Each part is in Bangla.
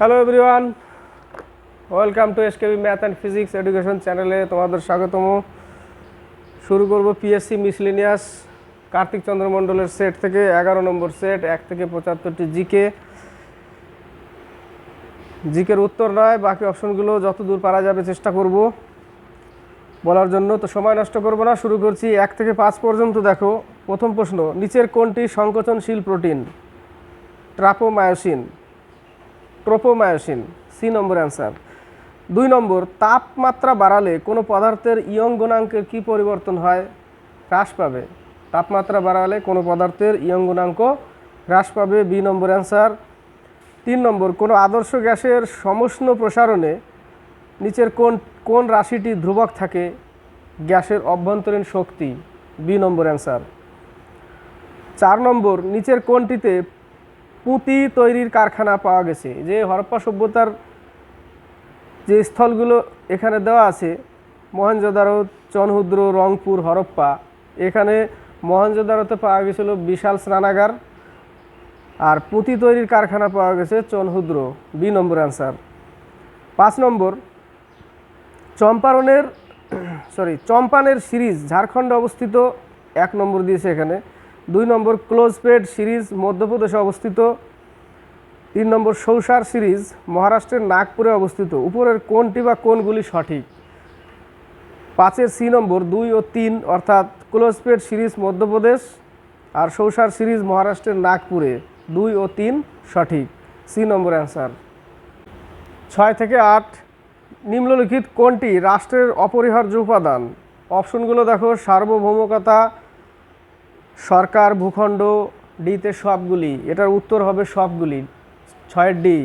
Hello everyone welcome to SKB math and physics education চ্যানেলে তোমাদের স্বাগতম। শুরু করব পিএসসি মিসলিনিয়াস কার্তিক চন্দ্র মণ্ডলের সেট থেকে এগারো নম্বর সেট এক থেকে পঁচাত্তরটি জিকে জিকের উত্তর নয়, বাকি অপশনগুলো যত দূর পারা যাবে চেষ্টা করব। বলার জন্য তো সময় নষ্ট করব না, শুরু করছি এক থেকে পাঁচ পর্যন্ত দেখো। প্রথম প্রশ্ন, নিচের কোনটি সংকোচনশীল protein? Tropomyosin. Tropomyosin C number answer দুই নম্বর, তাপমাত্রা বাড়ালে কোনো পদার্থের ইয়ং গুণাঙ্কের কী পরিবর্তন হয়? হ্রাস পাবে। তাপমাত্রা বাড়ালে কোনো পদার্থের ইয়ং গুণাঙ্ক হ্রাস পাবে বি নম্বর অ্যান্সার তিন নম্বর, কোনো আদর্শ গ্যাসের সমষ্ণ প্রসারণে নিচের কোন কোন রাশিটি ধ্রুবক থাকে? গ্যাসের অভ্যন্তরীণ শক্তি বি নম্বর অ্যান্সার চার নম্বর, নিচের কোনটিতে পুঁতি তৈরির কারখানা পাওয়া গেছে। যে হরপ্পা সভ্যতার যে স্থলগুলো এখানে দেওয়া আছে মহেঞ্জোদারো চনহুদ্র, রংপুর, হরপ্পা, এখানে মহেঞ্জোদারোতে পাওয়া গেছিল বিশাল স্নানাগার আর পুঁতি তৈরির কারখানা পাওয়া গেছে চনহুদ্র। B number answer. পাঁচ নম্বর, চম্পারণের, সরি, চম্পানের সিরিজ ঝাড়খণ্ডে অবস্থিত, এক নম্বর দিয়েছে এখানে দুই নম্বর ক্লোজপেড সিরিজ মধ্যপ্রদেশে অবস্থিত। তিন নম্বর সৌসার সিরিজ মহারাষ্ট্রের নাগপুরে অবস্থিত। উপরের কোনটি বা কোনগুলি সঠিক? পাঁচের সি নম্বর দুই ও তিন, অর্থাৎ ক্লোজপেড সিরিজ মধ্যপ্রদেশ আর সৌসার সিরিজ মহারাষ্ট্রের নাগপুরে দুই ও তিন সঠিক। C number answer. ছয় থেকে আট, নিম্নলিখিত কোনটি রাষ্ট্রের অপরিহার্য উপাদান? অপশনগুলো দেখো, সার্বভৌমকতা সরকার ভূখণ্ড ডিতে সবগুলি, এটার উত্তর হবে সবগুলি, ছয়ের ডি।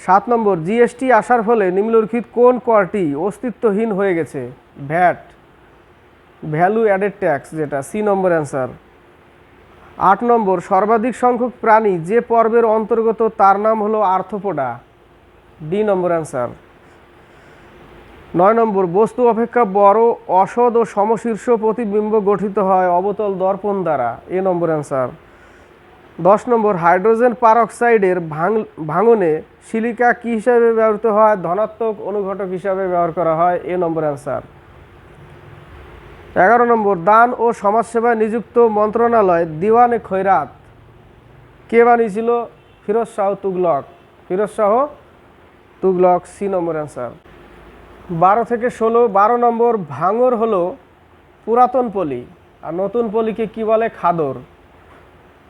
সাত নম্বর, জিএসটি আসার ফলে নিম্নলিখিত কোন করটি অস্তিত্বহীন হয়ে গেছে? ভ্যাট, ভ্যালু অ্যাডেড ট্যাক্স যেটা, সি নম্বর অ্যান্সার। আট নম্বর, সর্বাধিক সংখ্যক প্রাণী যে পর্বের অন্তর্গত তার নাম হলো আর্থপোডা ডি নম্বর অ্যান্সার। নয় নম্বর, বস্তু অপেক্ষা বড়, অসদ ও সমশীর্ষ প্রতিবিম্ব গঠিত হয় অবতল দর্পণ দ্বারা। এ নম্বর অ্যান্সার দশ নম্বর, হাইড্রোজেন পারঅক্সাইডের ভাঙ, ভাঙনে সিলিকা কী হিসাবে ব্যবহৃত হয়? ধনাত্মক অনুঘটক হিসাবে ব্যবহার করা হয়। এ নম্বর অ্যান্সার এগারো নম্বর, দান ও সমাজসেবায় নিযুক্ত মন্ত্রণালয়, দিওয়ানে খৈরাত। কে বানিয়েছিল? Firoz Shah Tughlaq. Firoz Shah Tughlaq, C number answer বারো থেকে ষোলো, বারো নম্বর ভাঙর হলো পুরাতন পলি। আর নতুন পলিকে কি বলে? খাদর।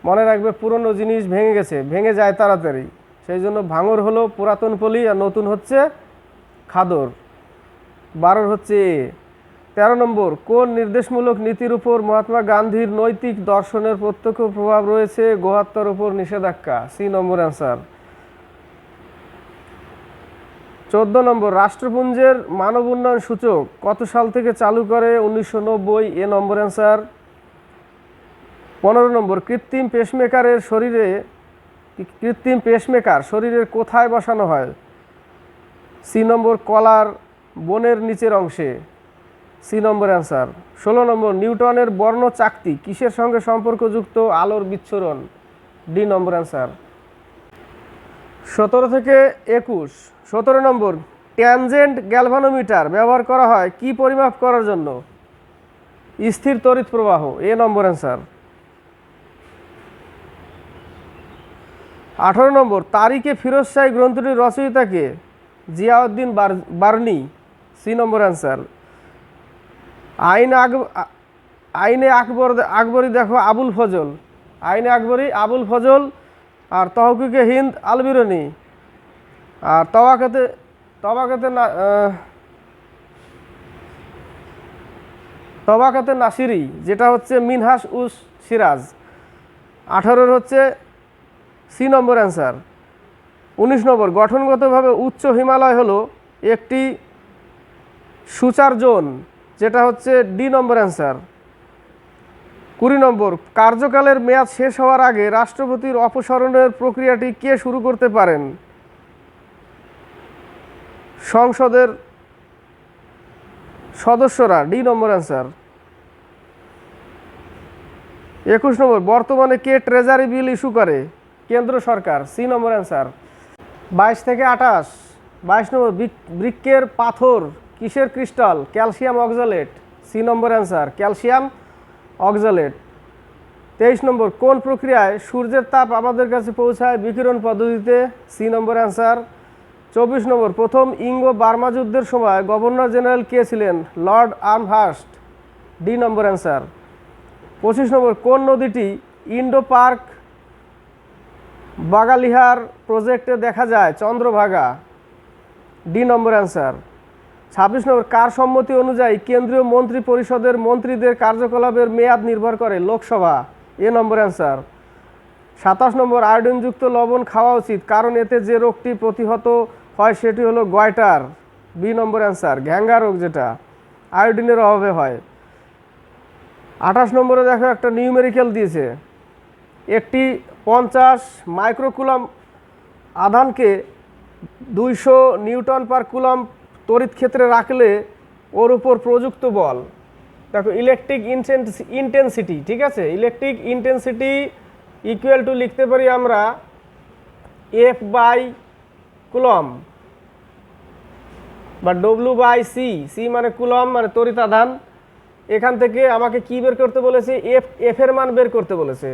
মনে রাখবে, পুরনো জিনিস ভেঙে গেছে, ভেঙে যায় তাড়াতাড়ি। সেই জন্য ভাঙর হলো পুরাতন পলি আর নতুন হচ্ছে খাদর। বারোর হচ্ছে এ। তেরো নম্বর, কোন নির্দেশমূলক নীতির উপর মহাত্মা গান্ধীর নৈতিক দর্শনের প্রত্যক্ষ প্রভাব রয়েছে? গোহাত্তার উপর নিষেধাজ্ঞা। C number answer. চোদ্দ নম্বর, রাষ্ট্রপুঞ্জের মানব উন্নয়ন সূচক কত সাল থেকে চালু করে? উনিশশো নব্বই, এ নম্বর অ্যান্সার। পনেরো নম্বর, কৃত্রিম পেসমেকারের শরীরে, কৃত্রিম পেসমেকার শরীরের কোথায় বসানো হয়? সি নম্বর, কলার বনের নিচের অংশে। C number answer. ষোলো নম্বর, নিউটনের বর্ণ চাকতি, কিসের সঙ্গে সম্পর্কযুক্ত? আলোর বিচ্ছুরণ। D number answer. সতেরো থেকে একুশ। সতেরো নম্বর, ট্যানজেন্ট গ্যালভানোমিটার ব্যবহার করা হয় কি পরিমাপ করার জন্য? স্থির তড়িৎ প্রবাহ, এ নম্বর অ্যান্সার। আঠারো নম্বর, তারিখে ফিরোজ শাহী গ্রন্থটির রচয়িতাকে জিয়াউদ্দিন বার- বার্নি। C number answer. আইন আক আইনে আকবর আকবরী দেখো আবুল ফজল। আইনে আকবরী আবুল ফজল আর তহকিকে হিন্দ আলবিরনি। আর তবাকাতে তবাকাতে না তবাকাতে নাসিরি, যেটা হচ্ছে মিনহাস উস সিরাজ। আঠারোর হচ্ছে সি নম্বর অ্যান্সার। উনিশ নম্বর, গঠনগতভাবে উচ্চ হিমালয় হলো একটি সুচার জোন, যেটা হচ্ছে ডি নম্বর অ্যান্সার। কুড়ি নম্বর, কার্যকালের মেয়াদ শেষ হওয়ার আগে রাষ্ট্রপতির অপসারণের প্রক্রিয়াটি কে শুরু করতে পারেন? সংসদের সদস্যরা, ডি নম্বর অ্যান্সার। একুশ নম্বর, বর্তমানে কে ট্রেজারি বিল ইস্যু করে? কেন্দ্র সরকার, সি নম্বর অ্যান্সার। বাইশ থেকে আঠাশ। বাইশ নম্বর, বৃক- বৃক্কের পাথর কিসের crystal? Calcium oxalate, C number answer. Calcium oxalate. তেইশ নম্বর, কোন প্রক্রিয়ায় সূর্যের তাপ আমাদের কাছে পৌঁছায় বিকিরণ পদ্ধতিতে? C number answer. চব্বিশ নম্বর, প্রথম ইঙ্গো বার্মা যুদ্ধের সময় গভর্নর জেনারেল কে ছিলেন? Lord Amherst D number answer. পঁচিশ নম্বর, কোন নদীটি ইন্ডো পার্ক বাগালিহার প্রজেক্টে দেখা যায়? চন্দ্রভাগা। D number answer. ছাব্বিশ নম্বর, কার সম্মতি অনুযায়ী কেন্দ্রীয় মন্ত্রী পরিষদের মন্ত্রীদের কার্যকলাপের মেয়াদ নির্ভর করে লোকসভা? এ নম্বর অ্যান্সার। সাতাশ নম্বর, আয়োডিনযুক্ত লবণ খাওয়া উচিত, কারণ এতে যে রোগটি প্রতিহত হয় সেটি হলো গয়টার বি নম্বর অ্যান্সার, ঘ্যাঙ্গা রোগ যেটা, আয়োডিনের অভাবে হয়। আঠাশ নম্বরে দেখো, একটা নিউমেরিক্যাল দিয়েছে। একটি পঞ্চাশ মাইক্রোকুলাম আধানকে দুইশো নিউটন পার কুলাম তড়িৎ ক্ষেত্রে রাখলে ওর উপর প্রযুক্ত বল। দেখো ইলেকট্রিক ইন্টেন্সিটি ঠিক আছে? ইলেকট্রিক ইন্টেন্সিটি ইকুয়াল টু লিখতে পারি আমরা এফ বাই কুলম বা ডব্লু বাই সি সি মানে কুলম মানে তড়িৎ আধান। এখান থেকে আমাকে কি বের করতে বলেছে? এফ এফ এর মান বের করতে বলেছে।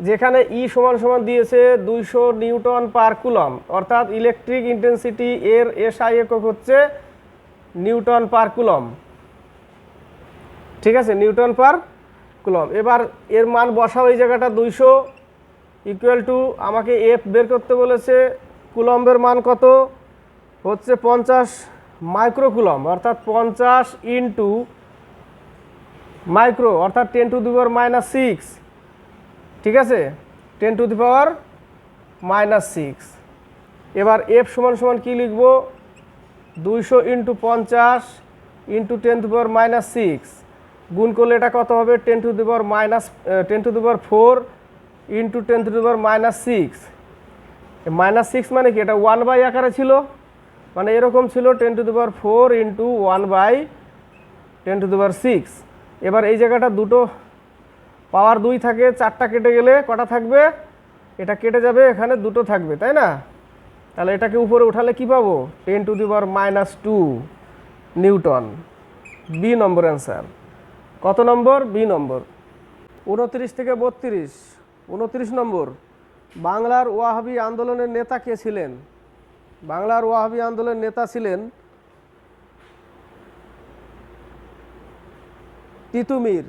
যেখানে ই সমান সমান দিয়েছে দুইশো নিউটন পার কুলম অর্থাৎ ইলেকট্রিক ইন্টেন্সিটি এর এসআই একক হচ্ছে নিউটন পার কুলম ঠিক আছে, নিউটন পার কুলম এবার এর মান বসাও এই জায়গাটা দুইশো ইকুয়াল টু আমাকে এফ বের করতে বলেছে, কুলম্বের মান কত? হচ্ছে পঞ্চাশ মাইক্রোকুলম অর্থাৎ পঞ্চাশ ইন্টু মাইক্রো অর্থাৎ ten to the power minus six ঠিক আছে? Ten to the power minus six এবার এফ সমান সমান কী লিখব? দুইশো ইন্টু পঞ্চাশ into ten to power minus six. গুণ করলে এটা কত হবে? Ten to the power minus ten to the four into ten to the minus six. Minus six মানে কি? এটা ওয়ান বাই আকারে ছিল। মানে এরকম ছিল ten to the four into one by ten to the six. এবার এই জায়গাটা দুটো পাওয়ার দুই থাকে, চারটা কেটে গেলে কটা থাকবে? এটা কেটে যাবে, এখানে দুটো থাকবে, তাই না? তাহলে এটাকে উপরে উঠালে কি পাবো? Ten to the power minus two newton. B number answer কত নম্বর? বি নম্বর। উনত্রিশ থেকে বত্রিশ। উনত্রিশ নম্বর। বাংলার ওয়াহাবি আন্দোলনের নেতা কে ছিলেন? বাংলার ওয়াহাবি আন্দোলনের নেতা ছিলেন তিতুমির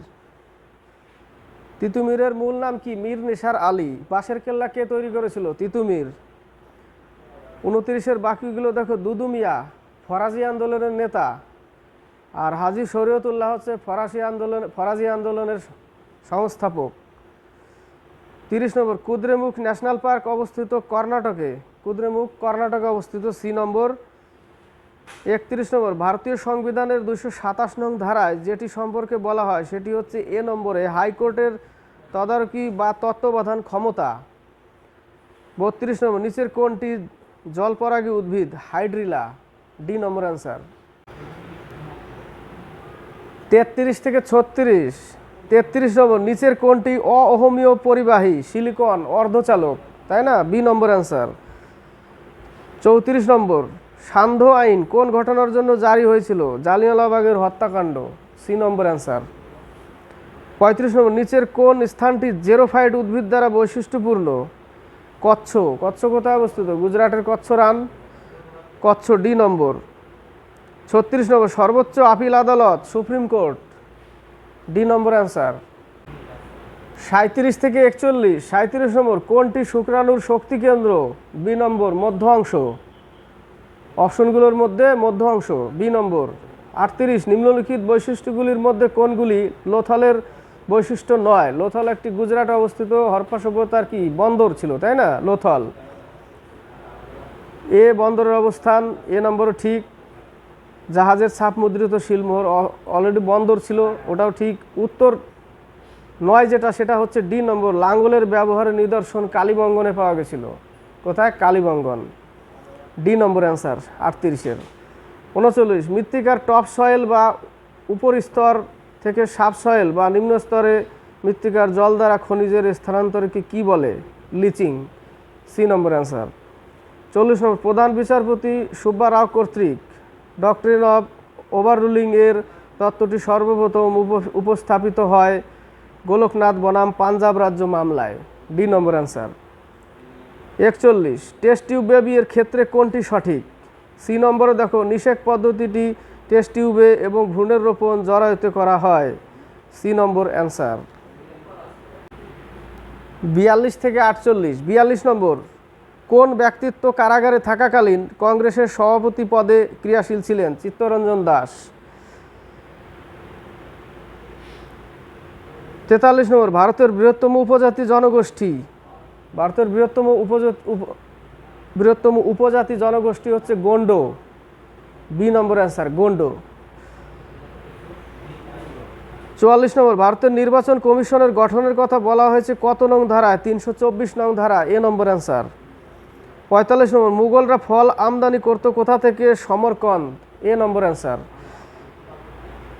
তিতুমিরের মূল নাম কি? মীর নিসার আলী। বাঁশের কেল্লা কে তৈরি করেছিল? তিতুমির উনত্রিশের বাকিগুলো দেখো, দুদু মিয়া ফরাজি আন্দোলনের নেতা। আর হাজি শরীয়তুল্লাহ হচ্ছে ফরাসি আন্দোলন ফরাজি আন্দোলনের সংস্থাপক। তিরিশ নম্বর, কুদ্রেমুখ ন্যাশনাল পার্ক অবস্থিত কর্ণাটকে। কুদ্রেমুখ, কর্ণাটকে অবস্থিত সি নম্বর। একত্রিশ নম্বর, ভারতীয় সংবিধানের দুশো সাতাশ নং ধারায় যেটি সম্পর্কে বলা হয়, সেটি হচ্ছে এ নম্বরে হাইকোর্টের তদারকি বা তত্ত্বাবধান ক্ষমতা। বত্রিশ নম্বর, নিচের কোনটি জলপরাগী উদ্ভিদ হাইড্রিলা, ডি নম্বর অ্যান্সার। তেত্রিশ থেকে ছত্রিশ, তেত্রিশ নম্বর, নিচের কোনটি অহমীয় পরিবাহী, সিলিকন, অর্ধচালক, তাই না? B number answer. চৌত্রিশ নম্বর, সান্ধ্য আইন কোন ঘটনার জন্য জারি হয়েছিল? জালিয়ালাবাগের হত্যাকাণ্ড, সি নম্বর অ্যান্সার। পঁয়ত্রিশ নম্বর, নিচের কোন স্থানটি জেরোফাইট উদ্ভিদ দ্বারা বৈশিষ্ট্যপূর্ণ? কচ্ছ কচ্ছ কোথায় অবস্থিত? গুজরাটের কচ্ছ রান, কচ্ছ ডি নম্বর। ছত্রিশ নম্বর, সর্বোচ্চ আপিল আদালত, supreme court. D number answer. সাঁত্রিশ থেকে একচল্লিশ। সাঁত্রিশ নম্বর, কোনটি শুক্রাণুর শক্তি কেন্দ্র? বি নম্বর, মধ্য অংশ। অপশনগুলোর মধ্যে মধ্য অংশ। বি নম্বর, আটত্রিশ। নিম্নলিখিত বৈশিষ্ট্যগুলির মধ্যে কোনগুলি লোথালের বৈশিষ্ট্য নয়। লোথল একটি গুজরাটে অবস্থিত হরপ্পা সভ্যতার কি বন্দর ছিল, তাই না? লোথল। এ বন্দরের অবস্থান, এ নম্বর ঠিক। জাহাজের ছাপ মুদ্রিত শিলমোহর অলরেডি বন্দর ছিল, ওটাও ঠিক। উত্তর নয় যেটা, সেটা হচ্ছে ডি নম্বর। লাঙ্গলের ব্যবহারের নিদর্শন কালীবঙ্গনে পাওয়া গেছিল। কোথায়? কালীবঙ্গন। ডি নম্বর অ্যান্সার, আটত্রিশের। উনচল্লিশ, মৃত্তিকার টপ সয়েল বা উপর স্তর থেকে সাবসয়েল বা নিম্ন স্তরে মৃত্তিকার জল দ্বারা খনিজের স্থানান্তরকে কি বলে? লিচিং। C number answer. চল্লিশ নম্বর, প্রধান বিচারপতি সুব্বা রাও কর্তৃক ডক্ট্রিন অফ ওভাররুলিং এর তত্ত্বটি সর্বপ্রথম উপ- উপস্থাপিত হয় গোলকনাথ বনাম পাঞ্জাব রাজ্য মামলায়। D number answer. একচল্লিশ টেস্ট টিউব বেবি এর ক্ষেত্রে কোনটি সঠিক? সি নম্বরে দেখো নিষেক পদ্ধতিটি টেস্ট টিউবে এবং ভ্রূণের রোপণ জরায়ুতে করা হয়। C number answer. বিয়াল্লিশ থেকে আটচল্লিশ। বিয়াল্লিশ নম্বর। কোন ব্যক্তিত্ব কারাগারে থাকাকালীন কংগ্রেসের সভাপতি পদে ক্রিয়াশীল ছিলেন? চিত্তরঞ্জন দাস। তেতাল্লিশ নম্বর। ভারতের বৃহত্তম উপজাতি জনগোষ্ঠী। ভারতের বৃহত্তম উপজাতি উপ- বৃহত্তম উপজাতি জনগোষ্ঠী হচ্ছে Gond. B number answer Gond. চুয়াল্লিশ নম্বর, ভারতের নির্বাচন কমিশনের গঠনের কথা বলা হয়েছে কত নং ধারায়? তিনশো চব্বিশ নং ধারা এ নম্বর অ্যান্সার পঁয়তাল্লিশ নম্বর, মুঘলরা ফল আমদানি করতো কোথা থেকে? সমরকন্দ এ নম্বর অ্যান্সার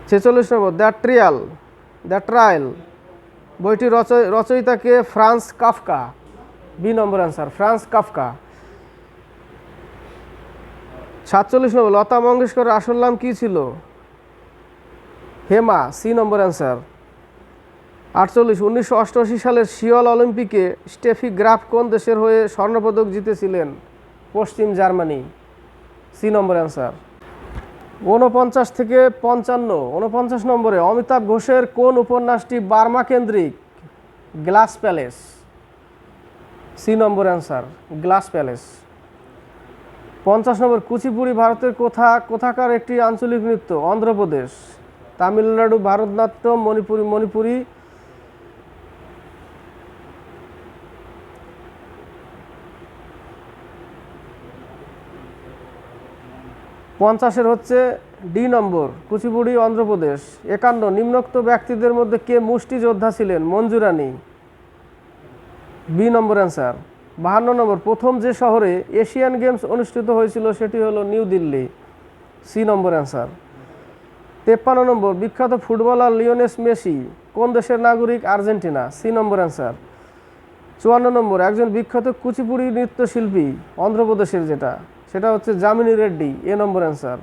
ছেচল্লিশ নম্বর, দ্য ট্রিয়াল, দ্য ট্রায়াল, বইটি রচয়, রচয়িতাকে Franz Kafka. B number answer Franz Kafka. সাতচল্লিশ নম্বর, লতা মঙ্গেশকরের আসল নাম কী ছিল? Hema, C number answer. আটচল্লিশ, উনিশশো অষ্টআশি সালের সিওল অলিম্পিকে স্টেফি গ্রাফ কোন দেশের হয়ে স্বর্ণপদক জিতেছিলেন? পশ্চিম জার্মানি। C number answer. ঊনপঞ্চাশ থেকে পঞ্চান্ন, ঊনপঞ্চাশ নম্বরে অমিতাভ ঘোষের কোন উপন্যাসটি বার্মা কেন্দ্রিক? Glass Palace. C number answer, Glass Palace. পঞ্চাশ নম্বর কুচিপুড়ি ভারতের কোথা, কোথাকার একটি আঞ্চলিক নৃত্য? অন্ধ্রপ্রদেশ। তামিলনাড়ু, ভারতনাট্যম, মণিপুরি মণিপুরি। পঞ্চাশের হচ্ছে ডি নম্বর, কুচিপুড়ি, অন্ধ্রপ্রদেশ। একান্ন, নিম্নোক্ত ব্যক্তিদের মধ্যে কে মুষ্টিযোদ্ধা ছিলেন? মঞ্জুরানী। B number answer. বাহান্ন নম্বর, প্রথম যে শহরে এশিয়ান গেমস অনুষ্ঠিত হয়েছিল সেটি হলো New Delhi. C number answer. তেপ্পান্ন নম্বর, বিখ্যাত ফুটবলার লিওনেস মেসি কোন দেশের নাগরিক? আর্জেন্টিনা। C number answer. চুয়ান্ন নম্বর, একজন বিখ্যাত কুচিপুড়ি নৃত্যশিল্পী অন্ধ্রপ্রদেশের যেটা, সেটা হচ্ছে Yamini Reddy, A number answer.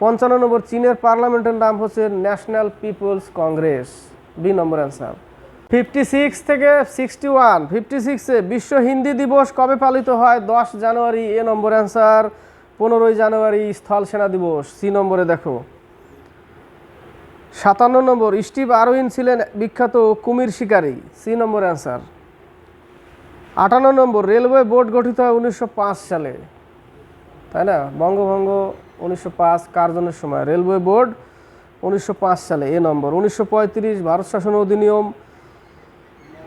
পঞ্চান্ন নম্বর, চীনের পার্লামেন্টের নাম হচ্ছে National People's Congress, B number answer. Fifty six থেকে সিক্সটি ওয়ান ফিফটি সিক্সে বিশ্ব হিন্দি দিবস কবে পালিত হয়? দশ জানুয়ারি, এ নম্বর অ্যান্সার। পনেরোই জানুয়ারি, স্থল সেনা দিবস। সি নম্বরে দেখো। সাতান্ন নম্বর, স্টিভ আরউইন ছিলেন বিখ্যাত কুমির শিকারী। C number answer. আটান্ন নম্বর, রেলওয়ে বোর্ড গঠিত হয় উনিশশো পাঁচ সালে। তাই না? বঙ্গভঙ্গ উনিশশো পাঁচ কার্জনের সময়। রেলওয়ে বোর্ড উনিশশো পাঁচ সালে, এ নম্বর। উনিশশো পঁয়ত্রিশ, ভারত শাসন অধিনিয়ম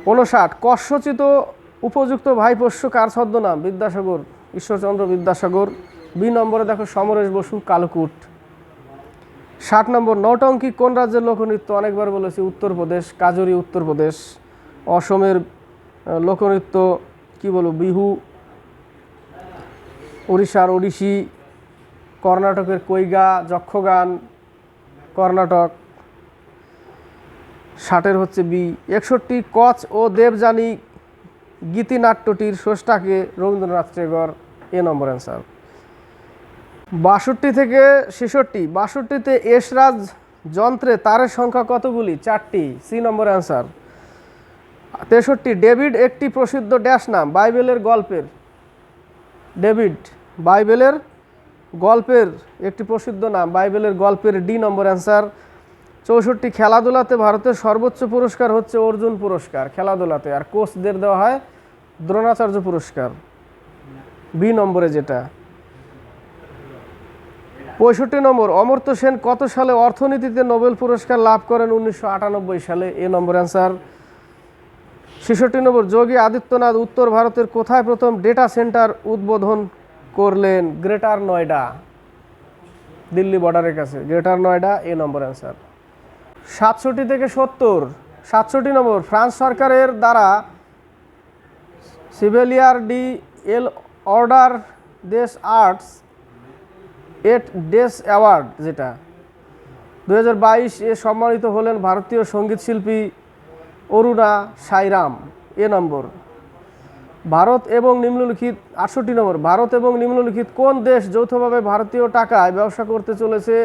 উনষাট কর্ষচিত উপযুক্ত ভাইপোষ্য কার ছদ্মনাম? বিদ্যাসাগর, ঈশ্বরচন্দ্র বিদ্যাসাগর। বি নম্বরে দেখো সমরেশ বসু, কালকুট। ষাট নম্বর, নৌটঙ্কি কোন রাজ্যের লোকনৃত্য? অনেকবার বলেছি উত্তরপ্রদেশ, কাজরি উত্তরপ্রদেশ। অসমের লোকনৃত্য, কি বলব বিহু। উড়িষ্যার ওড়িশি, কর্ণাটকের কৈগা, যক্ষগান, কর্ণাটক। ষাটের হচ্ছে বি। একষট্টি, কচ ও দেবযানী গীতিনাট্যটির স্রষ্টাকে Rabindranath Tagore A number answer. বাষট্টি থেকে ছেষট্টি, বাষট্টিতে এসরাজ যন্ত্রে তারের সংখ্যা কতগুলি? চারটি, সি নম্বর অ্যান্সার। তেষট্টি, ডেভিড একটি প্রসিদ্ধ ড্যাশ নাম, বাইবেলের গল্পের। ডেভিড, বাইবেলের গল্পের একটি প্রসিদ্ধ নাম, বাইবেলের গল্পের ডি নম্বর অ্যান্সার। চৌষট্টি খেলাধুলাতে ভারতের সর্বোচ্চ পুরস্কার হচ্ছে অর্জুন পুরস্কার, খেলাধুলাতে। আর কোচদের দেওয়া হয় দ্রোণাচার্য পুরস্কার। বি নম্বরে যেটা। পঁয়ষট্টি নম্বর, অমর্ত্য সেন কত সালে অর্থনীতিতে নোবেল পুরস্কার লাভ করেন? উনিশশো আটানব্বই সালে। A number answer. ছেষট্টি নম্বর, যোগী আদিত্যনাথ উত্তর ভারতের কোথায় প্রথম ডেটা সেন্টার উদ্বোধন করলেন? গ্রেটার নয়ডা, দিল্লি বর্ডারের কাছে। Greater Noida, A number answer. সাতষট্টি থেকে সত্তর। সাতষট্টি নম্বর, ফ্রান্স সরকারের দ্বারা Chevalier de l Ordre des Arts et des award যেটা। দুহাজার বাইশ এ সম্মানিত হলেন ভারতীয় সংগীত শিল্পী অরুণা সাইরাম, এ নম্বর। ভারত এবং নিম্নলিখিত, আটষট্টি নম্বর, ভারত এবং নিম্নলিখিত কোন দেশ যৌথভাবে ভারতীয় টাকায় ব্যবসা করতে চলেছে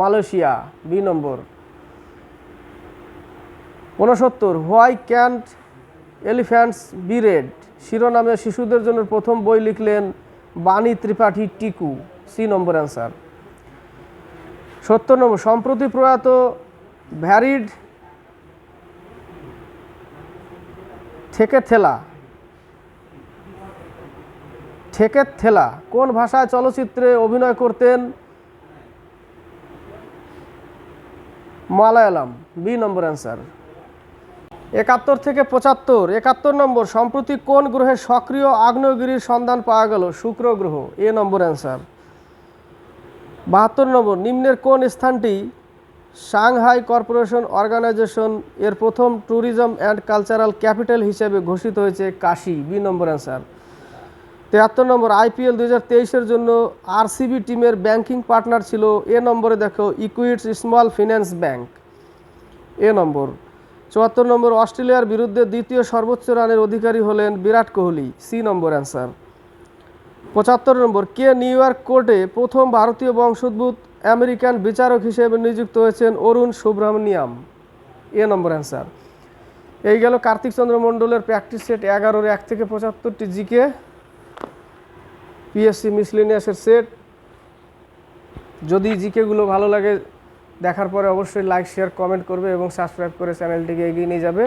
মালয়েশিয়া, বি নম্বর। ঊনসত্তর, why can't elephants be red? শিরোনামে শিশুদের জন্য প্রথম বই লিখলেন Vani Tripathi Tikoo. C number answer. সত্তর নম্বর, সম্প্রতি প্রয়াত ভ্যারিড থেকে থেলা ঠেকের থেলা কোন ভাষায় চলচ্চিত্রে অভিনয় করতেন? মালায়ালাম। B number answer. একাত্তর থেকে পঁচাত্তর। একাত্তর নম্বর, সম্প্রতি কোন গ্রহে সক্রিয় আগ্নেয়গিরির সন্ধান পাওয়া গেল? শুক্র গ্রহ, এ নম্বর অ্যান্সার। বাহাত্তর নম্বর, নিম্নের কোন স্থানটি সাংহাই কর্পোরেশন অর্গানাইজেশন এর প্রথম ট্যুরিজম অ্যান্ড কালচারাল ক্যাপিটাল হিসেবে ঘোষিত হয়েছে? Kashi, B number answer. তেহাত্তর নম্বর, আইপিএল দু হাজার জন্য আরসিবি টিমের ব্যাংকিং পার্টনার ছিল। এ নম্বরে দেখো, Equitas small finance bank. A number. চুয়াত্তর নম্বর অস্ট্রেলিয়ার বিরুদ্ধে দ্বিতীয় সর্বোচ্চ রানের অধিকারী হলেন Virat Kohli. C number answer. পঁচাত্তর নম্বর, কে নিউ ইয়র্ক কোর্টে প্রথম ভারতীয় বংশোদ্ভূত আমেরিকান বিচারক হিসেবে নিযুক্ত হয়েছেন অরুণ সুব্রমণিয়াম এ নম্বর অ্যান্সার। এই গেল কার্তিক চন্দ্র মণ্ডলের প্র্যাকটিস সেট এগারোর এক থেকে পঁচাত্তরটি জিকে। পিএসসি মিসলিনিয়াসের সেট। যদি জিকেগুলো ভালো লাগে দেখার পরে অবশ্যই লাইক শেয়ার কমেন্ট করবে এবং সাবস্ক্রাইব করে চ্যানেলটিকে এগিয়ে নিয়ে যাবে।